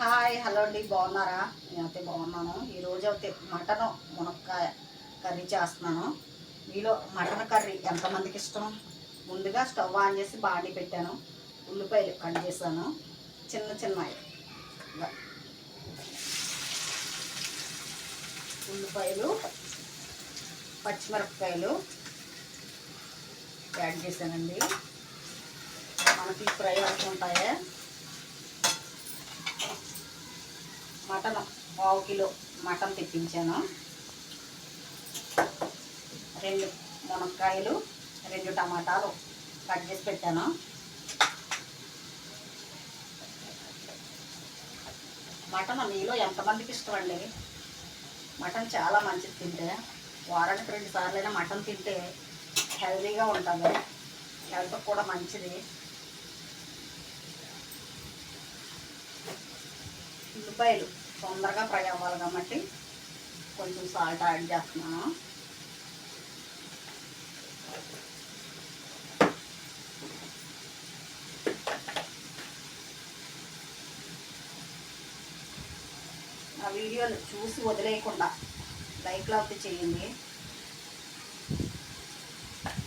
Hi hello అండి. బాగున్నారా? నేనైతే బాగున్నాను. ఈరోజు అయితే మటన్ మునక్కాయ కర్రీ చేస్తున్నాను. మీలో మటన్ కర్రీ ఎంతమందికి ఇష్టం? ముందుగా స్టవ్ ఆన్ చేసి బాండి పెట్టాను. ఉల్లిపాయలు కట్ చేశాను. చిన్న చిన్నవి ఉల్లిపాయలు పచ్చిమిరపకాయలు యాడ్ చేశానండి. మనకి ఫ్రై అవుతుంటాయే మటన్ పావు కిలో మటన్ తెప్పించాను. రెండు మునక్కాయలు రెండు టమాటాలు కట్ చేసి పెట్టాను. మటన్ మీలో ఎంతమందికి ఇష్టం అండి మటన్ చాలా మంచిది తింటే. వారానికి రెండు సార్లైనా మటన్ తింటే హెల్తీగా ఉంటుంది. హెల్త్ కూడా మంచిది. ఉల్లిపాయలు తొందరగా ఫ్రై అవ్వాలి కాబట్టి కొంచెం సాల్ట్ యాడ్ చేస్తున్నాను ఆ వీడియోలు చూసి వదిలేయకుండా లైక్ లాగితే చేయండి.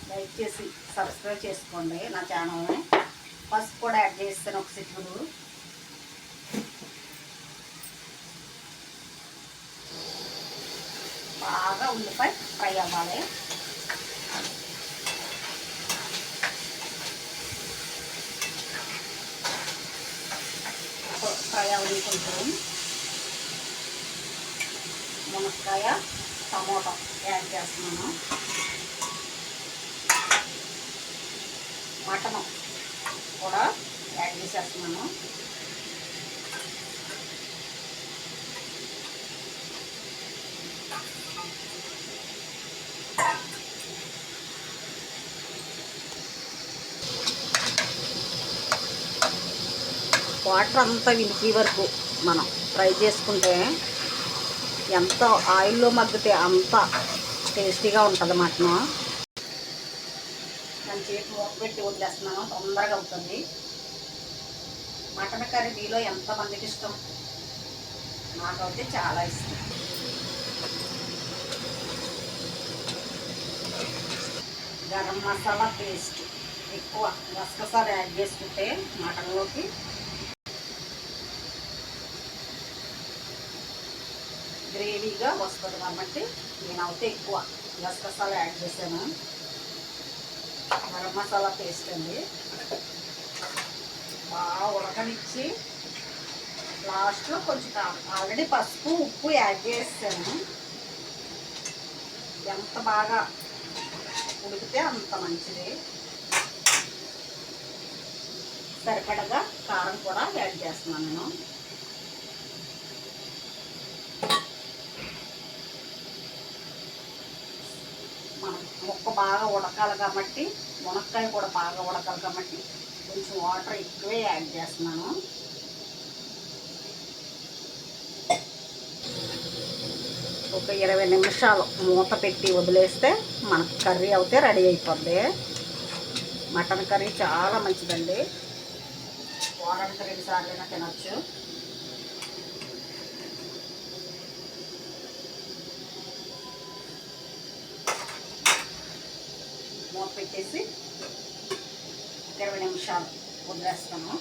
లైక్ చేసి సబ్స్క్రైబ్ చేసుకోండి నా ఛానల్ని. పసుపు కూడా యాడ్ చేస్తాను ఒక సిట్టుడు బాగా ఉల్లిపాయ ఫ్రై అవ్వాలి ఫ్రై అవ్వాలి కొంచెం మునక్కాయ టమోటా యాడ్ చేస్తున్నాను మటన్ కూడా యాడ్ చేసేస్తున్నాను వాటర్ అంతా వినికి వరకు మనం ఫ్రై చేసుకుంటే ఎంత ఆయిల్లో మగ్గితే అంత టేస్టీగా ఉంటుంది మటన్ నేను చేతి మూత పెట్టి వదిలేస్తున్నాను తొందరగా అవుతుంది. మటన్ కర్రీ మీలో ఎంతమందికి ఇష్టం? నాకైతే చాలా ఇష్టం. గరం మసాలా పేస్ట్ ఎక్కువ గసగసాలు యాడ్ చేసుకుంటే మటన్లోకి గ్రేవీగా వస్తుంది కాబట్టి నేను అయితే ఎక్కువ గసగసాలు యాడ్ చేశాను. గరం మసాలా పేస్ట్ అండి. బాగా ఉడకనిచ్చి లాస్ట్లో కొంచెం ఆల్రెడీ పసుపు ఉప్పు యాడ్ చేసాను ఎంత బాగా ఉడికితే అంత మంచిది. సరిపడగా కారం కూడా యాడ్ చేస్తున్నాను నేను. ముక్క బాగా ఉడకాలి కాబట్టి మునక్కాయ కూడా బాగా ఉడకాలి కాబట్టి కొంచెం వాటర్ ఎక్కువే యాడ్ చేస్తున్నాను. ఒక ఇరవై నిమిషాలు మూత పెట్టి వదిలేస్తే మనకు కర్రీ అయితే రెడీ అయిపోద్ది. మటన్ కర్రీ చాలా మంచిదండి. వారానికి రెండు సార్లైనా తినొచ్చు. మూత పెట్టేసి ఇరవై నిమిషాలు వదిలేస్తాను.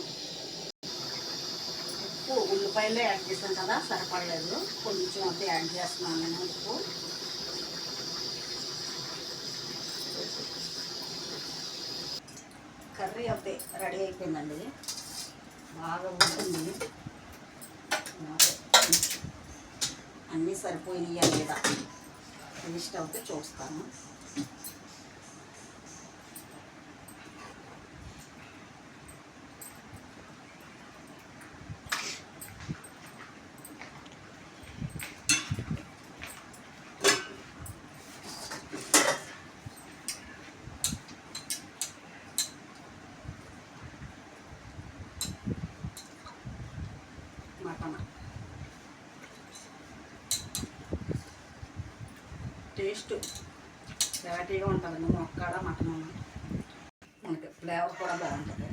ఉప్పు ఉల్లిపాయలు యాడ్ చేసాను కదా సరిపడలేదు. కొంచెం అయితే యాడ్ చేస్తున్నాను నేను ఉప్పు కర్రీ అయితే రెడీ అయిపోయిందండి. బాగా ఉంటుంది అన్నీ సరిపోయినాయి లేదా? టేస్ట్ అయితే చూస్తాను. టేస్ట్ వెరైటీగా ఉంటుంది మొక్కాడ మటన్ మనకి ఫ్లేవర్ కూడా బాగుంటుంది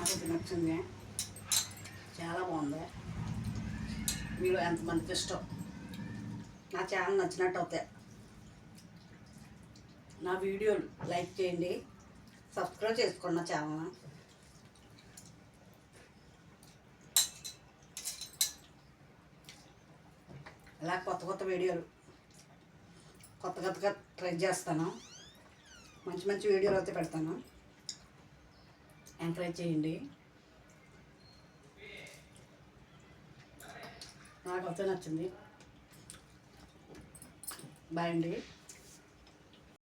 Hadi bakalım ne. చాలా బాగుంది. మీరు ఎంతమందికి ఇష్టం? నా ఛానల్ నచ్చినట్టు అవుతాయి నా వీడియోలు లైక్ చేయండి. సబ్స్క్రైబ్ చేసుకోండి నా ఛానల్ ఇలా కొత్త కొత్త వీడియోలు కొత్త కొత్తగా ట్రై చేస్తాను. మంచి మంచి వీడియోలు అయితే పెడతాను. ఎంకరేజ్ చేయండి. నాకైతే నచ్చింది. బాయ్ అండి.